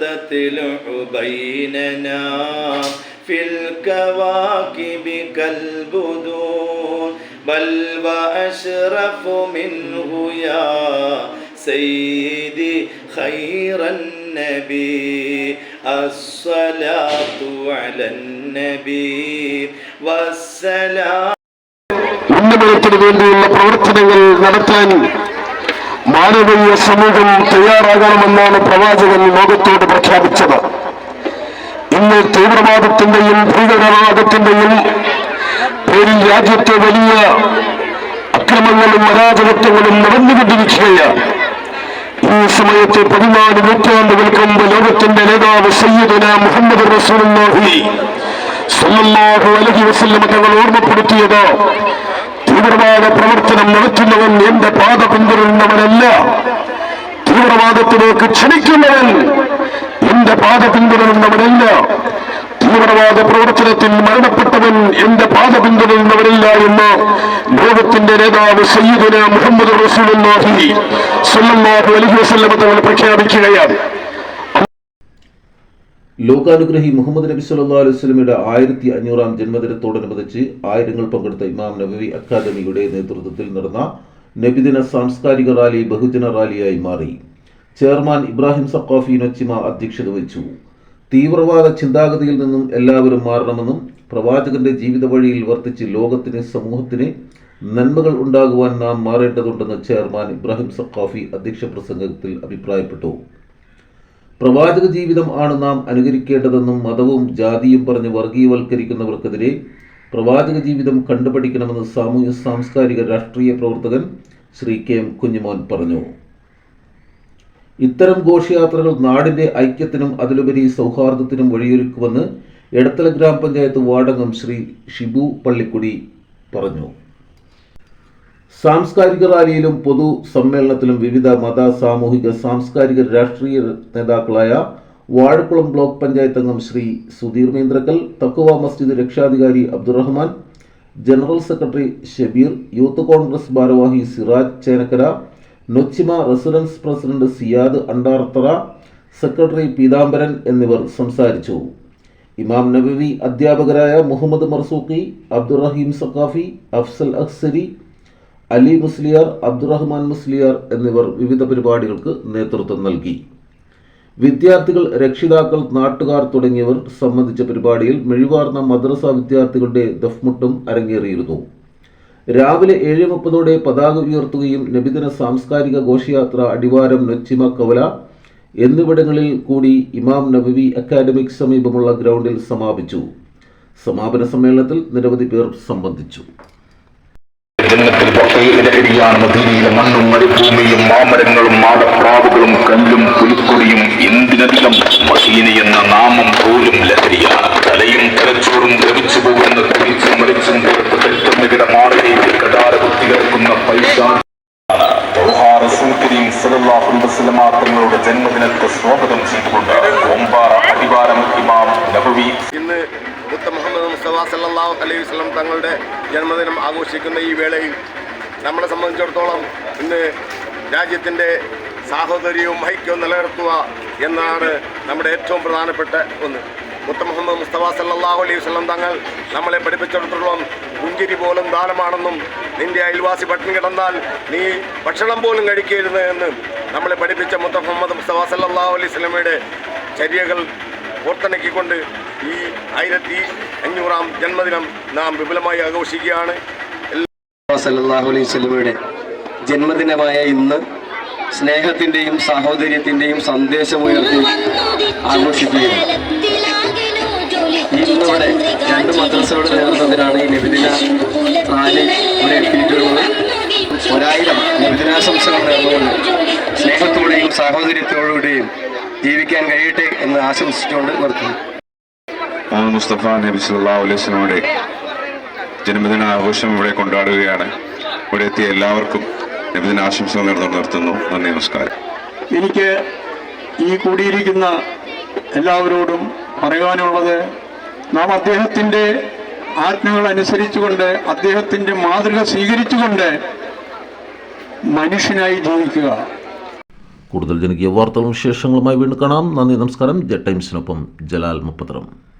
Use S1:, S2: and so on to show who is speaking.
S1: تطلع بيننا في الكواكب كالبدور بل وأشرف منه يا سيدي خير النبي الصلاة على النبي والسلام
S2: ഉന്നമനത്തിന് വേണ്ടിയുള്ള പ്രവർത്തനങ്ങൾ നടത്താൻ മാനവീയ സമൂഹം തയ്യാറാകണമെന്നാണ് പ്രവാചകൻ ലോകത്തോട് പ്രഖ്യാപിച്ചത്. ഇന്ന് തീവ്രവാദത്തിന്റെയും ഭീകരവാദത്തിന്റെയും പേരിൽ രാജ്യത്തെ വലിയ അക്രമങ്ങളും അരാജകത്വങ്ങളും നടന്നുകൊണ്ടിരിക്കുകയാണ്. ഈ സമയത്ത് പതിനാല് നൂറ്റാണ്ടുകൾക്ക് മുമ്പ് ലോകത്തിന്റെ നേതാവ് സയ്യിദന മുഹമ്മദ് റസൂൽ സല്ലല്ലാഹു അലൈഹി വസല്ലം തങ്ങൾ ഓർമ്മപ്പെടുത്തിയത് തീവ്രവാദ പ്രവർത്തനം നടത്തുന്നവൻ എന്റെ പാത പിന്തുടരുന്നവനല്ല തീവ്രവാദത്തിലേക്ക് ക്ഷണിക്കുന്നവൻ എന്റെ പാത പിന്തുടരുന്നവനല്ല തീവ്രവാദ പ്രവർത്തനത്തിൽ മരണപ്പെട്ടവൻ എന്റെ പാത പിന്തുടരുന്നവരില്ല എന്ന് ലോകത്തിന്റെ നേതാവ് സയ്യിദുന മുഹമ്മദ് സ്വല്ലല്ലാഹു അലൈഹി തങ്ങൾ പ്രഖ്യാപിക്കുകയാണ്.
S3: ലോകാനുഗ്രഹി മുഹമ്മദ് നബി സല്ലാ അലൈഹി സ്വലമിയുടെ ആയിരത്തി അഞ്ഞൂറാം ജന്മദിനത്തോടനുബന്ധിച്ച് ആയിരങ്ങൾ പങ്കെടുത്ത ഇമാം നബവി അക്കാദമിയുടെ നേതൃത്വത്തിൽ നടന്ന നബിദിന സാംസ്കാരിക റാലി ബഹുജന റാലിയായി മാറി. ചെയർമാൻ ഇബ്രാഹിം സഖാഫി നൊച്ചിമ അധ്യക്ഷത വഹിച്ചു. തീവ്രവാദ ചിന്താഗതിയിൽ നിന്നും എല്ലാവരും മാറണമെന്നും പ്രവാചകന്റെ ജീവിത വഴിയിൽ വർത്തിച്ച് ലോകത്തിന് സമൂഹത്തിന് നന്മകൾ ഉണ്ടാകുവാൻ നാം മാറേണ്ടതുണ്ടെന്ന് ചെയർമാൻ ഇബ്രാഹിം സഖാഫി അധ്യക്ഷ പ്രസംഗത്തിൽ അഭിപ്രായപ്പെട്ടു. പ്രവാചക ജീവിതം ആണ് നാം അനുകരിക്കേണ്ടതെന്നും മതവും ജാതിയും പറഞ്ഞ് വർഗീയവൽക്കരിക്കുന്നവർക്കെതിരെ പ്രവാചക ജീവിതം കണ്ടുപഠിക്കണമെന്ന് സാമൂഹ്യ സാംസ്കാരിക രാഷ്ട്രീയ പ്രവർത്തകൻ ശ്രീ കെ എം കുഞ്ഞുമോൻ പറഞ്ഞു. ഇത്തരം ഘോഷയാത്രകൾ നാടിന്റെ ഐക്യത്തിനും അതിലുപരി സൗഹാർദ്ദത്തിനും വഴിയൊരുക്കുമെന്ന് എടത്തല ഗ്രാമപഞ്ചായത്ത് വാർഡംഗം ശ്രീ ഷിബു പള്ളിക്കുടി പറഞ്ഞു. സാംസ്കാരിക റാലിയിലും പൊതു സമ്മേളനത്തിലും വിവിധ മത സാമൂഹിക സാംസ്കാരിക രാഷ്ട്രീയ നേതാക്കളായ വാഴക്കുളം ബ്ലോക്ക് പഞ്ചായത്ത് അംഗം ശ്രീ സുധീർ മീന്ദ്രക്കൽ തക്കുവ മസ്ജിദ് രക്ഷാധികാരി Abdurahman general secretary Shabeer youth Congress ഭാരവാഹി Siraj Chenakkara Nochima residence president Siyad Andarthara secretary Peethambaran എന്നിവർ സംസാരിച്ചു. ഇമാം നബവി അധ്യാപകരായ മുഹമ്മദ് മർസൂഖി അബ്ദുറഹീം സഖാഫി അഫ്സൽ അഹ്സരി അലി മുസ്ലിയാർ അബ്ദുറഹ്മാൻ മുസ്ലിയാർ എന്നിവർ വിവിധ പരിപാടികൾക്ക് നേതൃത്വം നൽകി. വിദ്യാർത്ഥികൾ രക്ഷിതാക്കൾ നാട്ടുകാർ തുടങ്ങിയവർ സംബന്ധിച്ച പരിപാടിയിൽ മെഴിവാർന്ന മദ്രസ വിദ്യാർത്ഥികളുടെ ദഫ്മുട്ടും അരങ്ങേറിയിരുന്നു. രാവിലെ ഏഴ് മുപ്പതോടെ പതാക ഉയർത്തുകയും നബിദിന സാംസ്കാരിക ഘോഷയാത്ര അടിവാരം നൊച്ചിമ കവല എന്നിവിടങ്ങളിൽ കൂടി ഇമാം നബവി അക്കാദമിക് സമീപമുള്ള ഗ്രൗണ്ടിൽ സമാപിച്ചു. സമാപന സമ്മേളനത്തിൽ നിരവധി പേർ സംബന്ധിച്ചു.
S4: ജന്നത്തിൽ മദീനയിലെ മണ്ണും മരുഭൂമിയും മാമരങ്ങളും മാടപ്രാവുകളും കല്ലും പുലിക്കൊടിയും എന്തിനധികം മദീന എന്ന നാമം പോലും ലഹരിയാണ്. തലയും തലച്ചോറും ദ്രവിച്ചു പോകുന്ന തിരിച്ചും മരിച്ചും പെട്ടെന്ന് കിട മാറിലേക്ക് കടാര കുത്തികിടക്കുന്ന പൈസ തങ്ങളുടെ ജന്മദിനത്തെ സ്വാഗതം ചെയ്തുകൊണ്ട് ഒമ്പാറ അടിവാരം ഇമാം നബവി.
S5: ഇന്ന് മുത്ത മുഹമ്മദ് മുസ്തഫ സല്ലാഹു അലൈഹി വസല്ലം തങ്ങളുടെ ജന്മദിനം ആഘോഷിക്കുന്ന ഈ വേളയിൽ നമ്മളെ സംബന്ധിച്ചിടത്തോളം ഇന്ന് രാജ്യത്തിന്റെ സാഹോദര്യവും ഐക്യവും നിലനിർത്തുക എന്നാണ് നമ്മുടെ ഏറ്റവും പ്രധാനപ്പെട്ട ഒന്ന്. മുത്ത മുഹമ്മദ് മുസ്തഫ സല്ലാഹു അലൈഹി വസല്ലം തങ്ങൾ നമ്മളെ പഠിപ്പിച്ചിടത്തോളം പുഞ്ചിരി പോലും ദാനമാണെന്നും നിന്റെ അയൽവാസി പട്ടിണി കിടന്നാൽ നീ ഭക്ഷണം പോലും കഴിക്കരുത് എന്ന് നമ്മളെ പഠിപ്പിച്ച മുത്ത മുഹമ്മദ് മുസ്തഫ സല്ലാഹു അലൈഹി സ്വലമയുടെ ചര്യകൾ ഓർത്തിണക്കിക്കൊണ്ട് ഈ ആയിരത്തി അഞ്ഞൂറാം ജന്മദിനം നാം വിപുലമായി ആഘോഷിക്കുകയാണ്.
S6: സല്ലല്ലാഹു അലൈഹി വസല്ലമയുടെ ജന്മദിനമായ ഇന്ന് സ്നേഹത്തിന്റെയും സാഹോദര്യത്തിന്റെയും സന്ദേശമുയർത്തി ആഘോഷിക്കുകയാണ്. ഇന്നിവിടെ രണ്ട് മദ്രസയുടെ നേതൃത്വത്തിലാണ് ഈ നിബിദിന റാലി ഇവിടെ എത്തിയിട്ടുള്ളത്. ഒരായിരം നിബിദിനാശംസകൾ നേർന്നുകൊണ്ട് സ്നേഹത്തോടെയും സാഹോദര്യത്തോടുകൂടെയും ജീവിക്കാൻ കഴിയട്ടെ എന്ന് ആശംസിച്ചുകൊണ്ട് നിർത്തുന്നു.
S7: മുസ്തഫ നബി സല്ലല്ലാഹു അലൈഹി വസല്ലമയുടെ ജന്മദിന ആഘോഷം ഇവിടെ കൊണ്ടാടുകയാണ്. ഇവിടെ എത്തിയ എല്ലാവർക്കും ജന്മദിന ആശംസകൾ നേർന്നു നിർത്തുന്നു. നന്ദി നമസ്കാരം.
S2: എനിക്ക് ഈ കൂടിയിരിക്കുന്ന എല്ലാവരോടും പറയാനുള്ളത് നാം അദ്ദേഹത്തിന്റെ ആജ്ഞകൾ അനുസരിച്ചുകൊണ്ട് അദ്ദേഹത്തിന്റെ മാതൃക സ്വീകരിച്ചുകൊണ്ട് മനുഷ്യനായി ജീവിക്കുക.
S3: കൂടുതൽ ജനകീയ വാർത്തകളും വിശേഷങ്ങളുമായി വീണ്ടും കാണാം. നന്ദി നമസ്കാരം. ജെ ടൈംസിനൊപ്പം ജലാൽ മുപ്പത്തരം